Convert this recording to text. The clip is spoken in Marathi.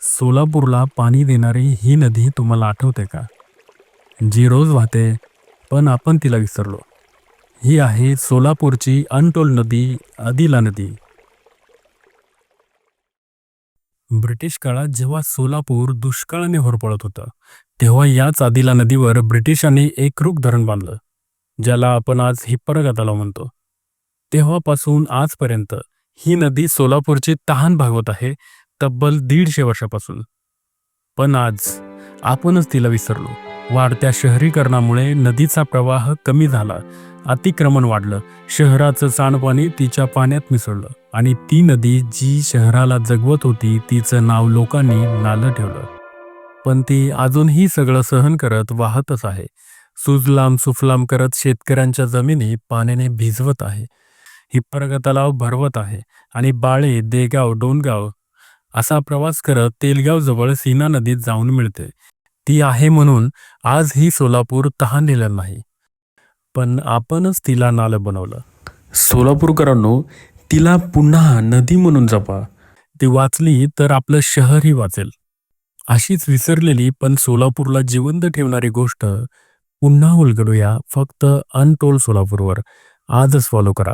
सोलापूरला पाणी देणारी ही नदी तुम्हाला आठवते का? जी रोज वाहते पण आपण तिला विसरलो. ही आहे सोलापूरची अनटोल नदी आदिला नदी. ब्रिटिश काळात जेव्हा सोलापूर दुष्काळाने होरपळत होतं तेव्हा याच आदिला नदीवर ब्रिटिशांनी एकरूप धरण बांधलं ज्याला आपण आज हिप्परगा तलाव म्हणतो. तेव्हापासून आजपर्यंत ही नदी सोलापूरची तहान भागवत आहे तब्बल दीडशे वर्षापासून. पण आज आपणच तिला विसरलो. वाढत्या शहरीकरणामुळे नदीचा प्रवाह कमी झाला. अतिक्रमण वाढलं. शहराचं सांडपाणी तिच्या पाण्यात मिसळलं. आणि ती नदी जी शहराला जगवत होती तिचं नाव लोकांनी नालं ठेवलं. पण ती अजूनही सगळं सहन करत वाहतच आहे. सुजलाम सुफलाम करत शेतकऱ्यांच्या जमिनी पाण्याने भिजवत आहे. हिप्परगा तलाव भरवत आहे. आणि बाळे देगाव डोनगाव असा प्रवास करत तेलगाव जवळ सीना नदीत जाऊन मिळते. ती आहे म्हणून आज ही सोलापूर तहानलेलं नाही. पण आपणच तिला नालं बनवलं. सोलापूरकरांनो तिला पुन्हा नदी म्हणून जपा. ती वाचली तर आपलं शहरही वाचेल. अशीच विसरलेली पण सोलापूरला जिवंत ठेवणारी गोष्ट पुन्हा उलगडूया फक्त अनटोल सोलापूरवर. आजच फॉलो करा.